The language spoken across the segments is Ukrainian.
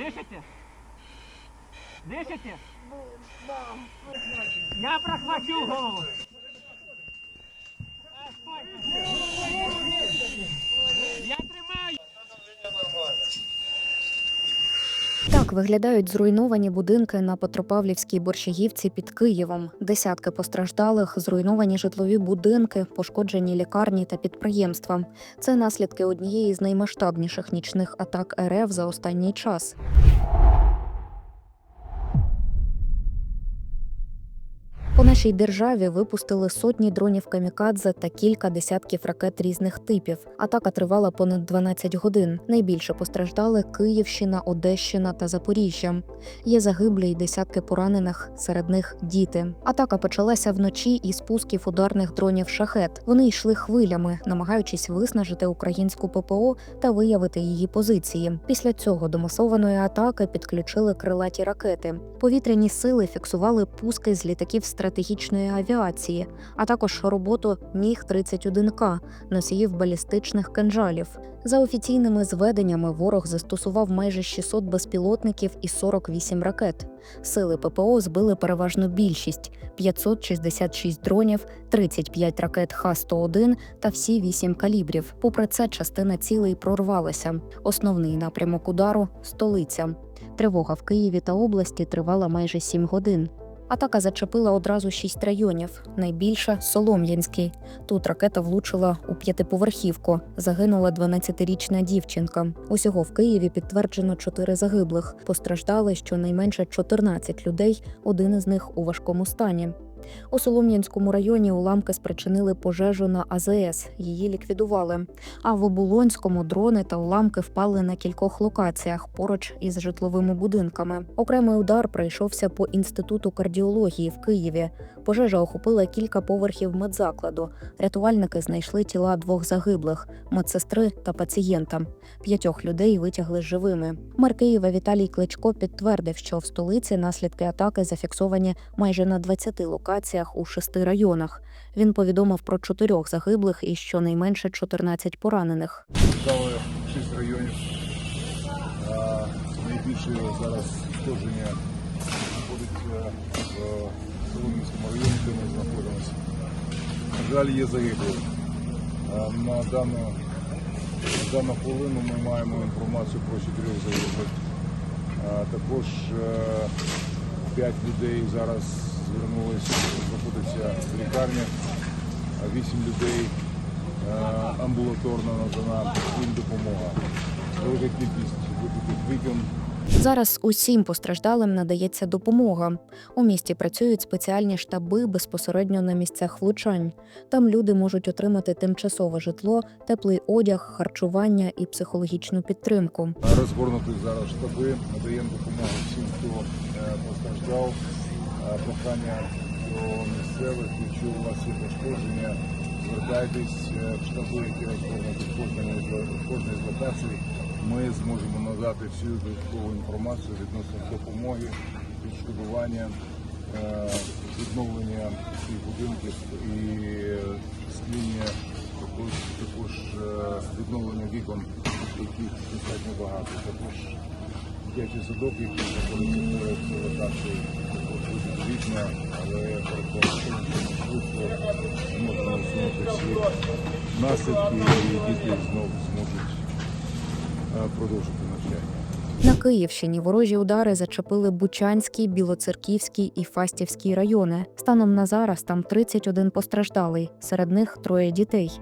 Дышите? Дышите? Я прохвачу голову. Я тримаю. Так виглядають зруйновані будинки на Петропавлівській Борщагівці під Києвом. Десятки постраждалих, зруйновані житлові будинки, пошкоджені лікарні та підприємства. Це наслідки однієї з наймасштабніших нічних атак РФ за останній час. Нашій державі випустили сотні дронів камікадзе та кілька десятків ракет різних типів. Атака тривала понад 12 годин. Найбільше постраждали Київщина, Одещина та Запоріжжя. Є загиблі й десятки поранених, серед них діти. Атака почалася вночі із спусків ударних дронів шахет. Вони йшли хвилями, намагаючись виснажити українську ППО та виявити її позиції. Після цього до масованої атаки підключили крилаті ракети. Повітряні сили фіксували пуски з літаків стратегічної авіації, а також роботу Міг 31 к носіїв балістичних кинжалів. За офіційними зведеннями, ворог застосував майже 600 безпілотників і 48 ракет. Сили ППО збили переважну більшість: 566 дронів, 35 ракет Х-101 та всі 8 калібрів. Попри це, частина цілей прорвалася. Основний напрямок удару столиця. Тривога в Києві та області тривала майже 7 годин. Атака зачепила одразу шість районів. Найбільше Солом'янський. Тут ракета влучила у п'ятиповерхівку. Загинула 12-річна дівчинка. Усього в Києві підтверджено чотири загиблих. Постраждали щонайменше 14 людей. Один із них у важкому стані. У Солом'янському районі уламки спричинили пожежу на АЗС. Її ліквідували. А в Оболонському дрони та уламки впали на кількох локаціях поруч із житловими будинками. Окремий удар прийшовся по інституту кардіології в Києві. Пожежа охопила кілька поверхів медзакладу. Рятувальники знайшли тіла двох загиблих медсестри та пацієнта. П'ятьох людей витягли живими. Мер Києва Віталій Кличко підтвердив, що в столиці наслідки атаки зафіксовані майже на 20 локаціях у шести районах. Він повідомив про чотирьох загиблих і щонайменше 14 поранених. Дали 6 районів. А, Найбільше зараз сходження знаходиться в Соломінському районі, де ми знаходимося. На жаль, є загиблі. На дану, на дану хвилину ми маємо інформацію про чотирьох загиблих. Також 5 людей зараз знаходяться в лікарні, а 8 людей е, амбулаторно надана їм допомога. Велика кількість вибитих вікон. Зараз усім постраждалим надається допомога. У місті працюють спеціальні штаби безпосередньо на місцях влучань. Там люди можуть отримати тимчасове житло, теплий одяг, харчування і психологічну підтримку. Розгорнути зараз штаби, надаємо допомогу всім, хто е, постраждав. Е, Прохання до місцевих, якщо у вас є пошкодження, звертайтесь е, в штаби, які розгорнуті в кожній з- локацій. Ми зможемо надати всю додаткову інформацію відносно допомоги, відшкодування, е, відновлення цих будинків і скління, також, також е, відновлення вікон, яких достатньо багато. Також дитячий садок, який знаходиться з локацією, також але що швидко усунути всі наслідки і діти знову зможуть продовжити навчання. На Київщині ворожі удари зачепили Бучанський, Білоцерківський і Фастівський райони. Станом на зараз там 31 постраждалий, серед них троє дітей.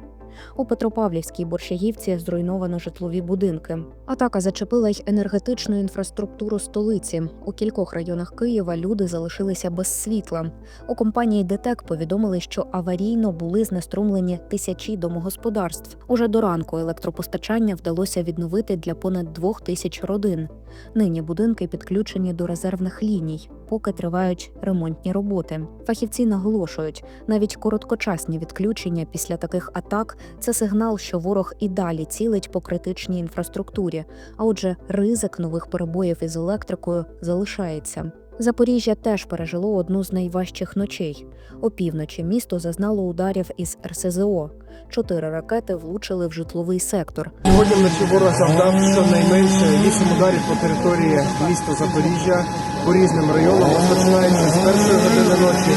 У Петропавлівській Борщагівці зруйновано житлові будинки. Атака зачепила й енергетичну інфраструктуру столиці. У кількох районах Києва люди залишилися без світла. У компанії ДТЕК повідомили, що аварійно були знеструмлені тисячі домогосподарств. Уже до ранку електропостачання вдалося відновити для понад двох тисяч родин. Нині будинки підключені до резервних ліній, поки тривають ремонтні роботи. Фахівці наголошують, навіть короткочасні відключення після таких атак це сигнал, що ворог і далі цілить по критичній інфраструктурі. А отже, ризик нових перебоїв із електрикою залишається. Запоріжжя теж пережило одну з найважчих ночей. Опівночі місто зазнало ударів із РСЗО. Чотири ракети влучили в житловий сектор. Сьогодні вночі ворог завдав щонайменше 8 ударів по території міста Запоріжжя по різним районам, розпочинаючи з першої години ночі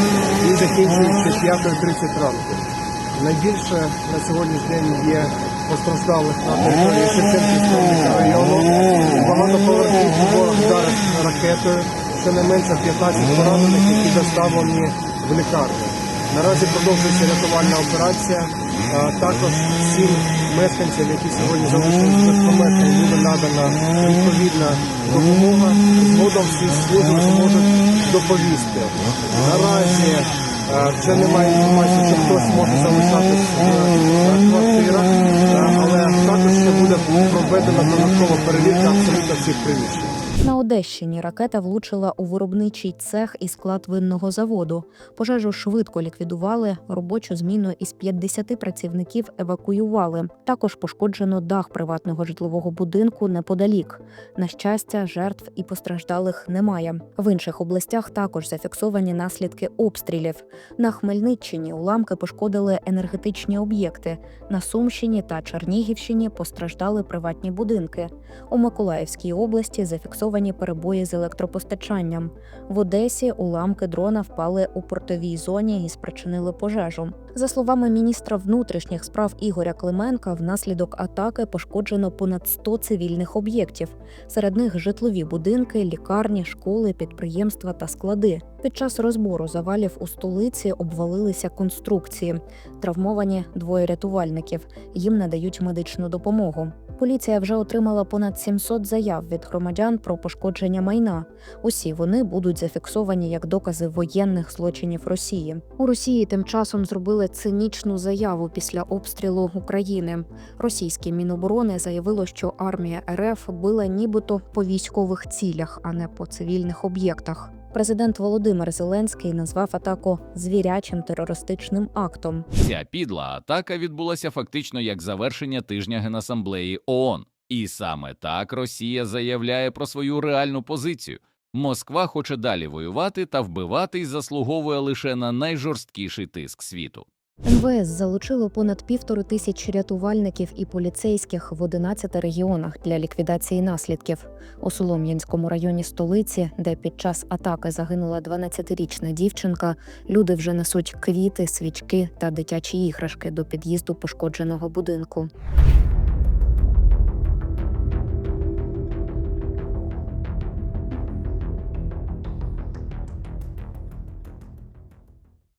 і закінчуючи 5.30 ранку. Найбільше на сьогоднішній день є постраждалих на території Шевченківського мікрорайону. Багатоповерхівку ворог вдарив ракетою, щонайменше 15 поранених, які доставлені в лікарню. Наразі продовжується рятувальна операція. Також всім мешканцям, які сьогодні залишились без помешкань, буде надана відповідна допомога. Згодом всі служби зможуть доповісти. Наразі е, вже немає інформації, що хтось може залишатись в е, квартирах, е, але також ще буде проведена додаткова перевірка абсолютно всіх приміщень. На Одещині ракета влучила у виробничий цех і склад винного заводу. Пожежу швидко ліквідували. Робочу зміну із 50 працівників евакуювали. Також пошкоджено дах приватного житлового будинку неподалік. На щастя, жертв і постраждалих немає. В інших областях також зафіксовані наслідки обстрілів. На Хмельниччині уламки пошкодили енергетичні об'єкти. На Сумщині та Чернігівщині постраждали приватні будинки. У Миколаївській області зафіксовані перебої з електропостачанням. В Одесі уламки дрона впали у портовій зоні і спричинили пожежу. За словами міністра внутрішніх справ Ігоря Клименка, внаслідок атаки пошкоджено понад 100 цивільних об'єктів. Серед них житлові будинки, лікарні, школи, підприємства та склади. Під час розбору завалів у столиці обвалилися конструкції. Травмовані двоє рятувальників. Їм надають медичну допомогу. Поліція вже отримала понад 700 заяв від громадян про пошкодження майна. Усі вони будуть зафіксовані як докази воєнних злочинів Росії. У Росії тим часом зробили цинічну заяву після обстрілу України. Російське міноборони заявило, що армія РФ била нібито по військових цілях, а не по цивільних об'єктах. Президент Володимир Зеленський назвав атаку звірячим терористичним актом. Ця підла атака відбулася фактично як завершення тижня Генасамблеї ООН. І саме так Росія заявляє про свою реальну позицію. Москва хоче далі воювати та вбивати і заслуговує лише на найжорсткіший тиск світу. МВС залучило понад півтори тисячі рятувальників і поліцейських в 11 регіонах для ліквідації наслідків. У Солом'янському районі столиці, де під час атаки загинула 12-річна дівчинка, люди вже несуть квіти, свічки та дитячі іграшки до під'їзду пошкодженого будинку.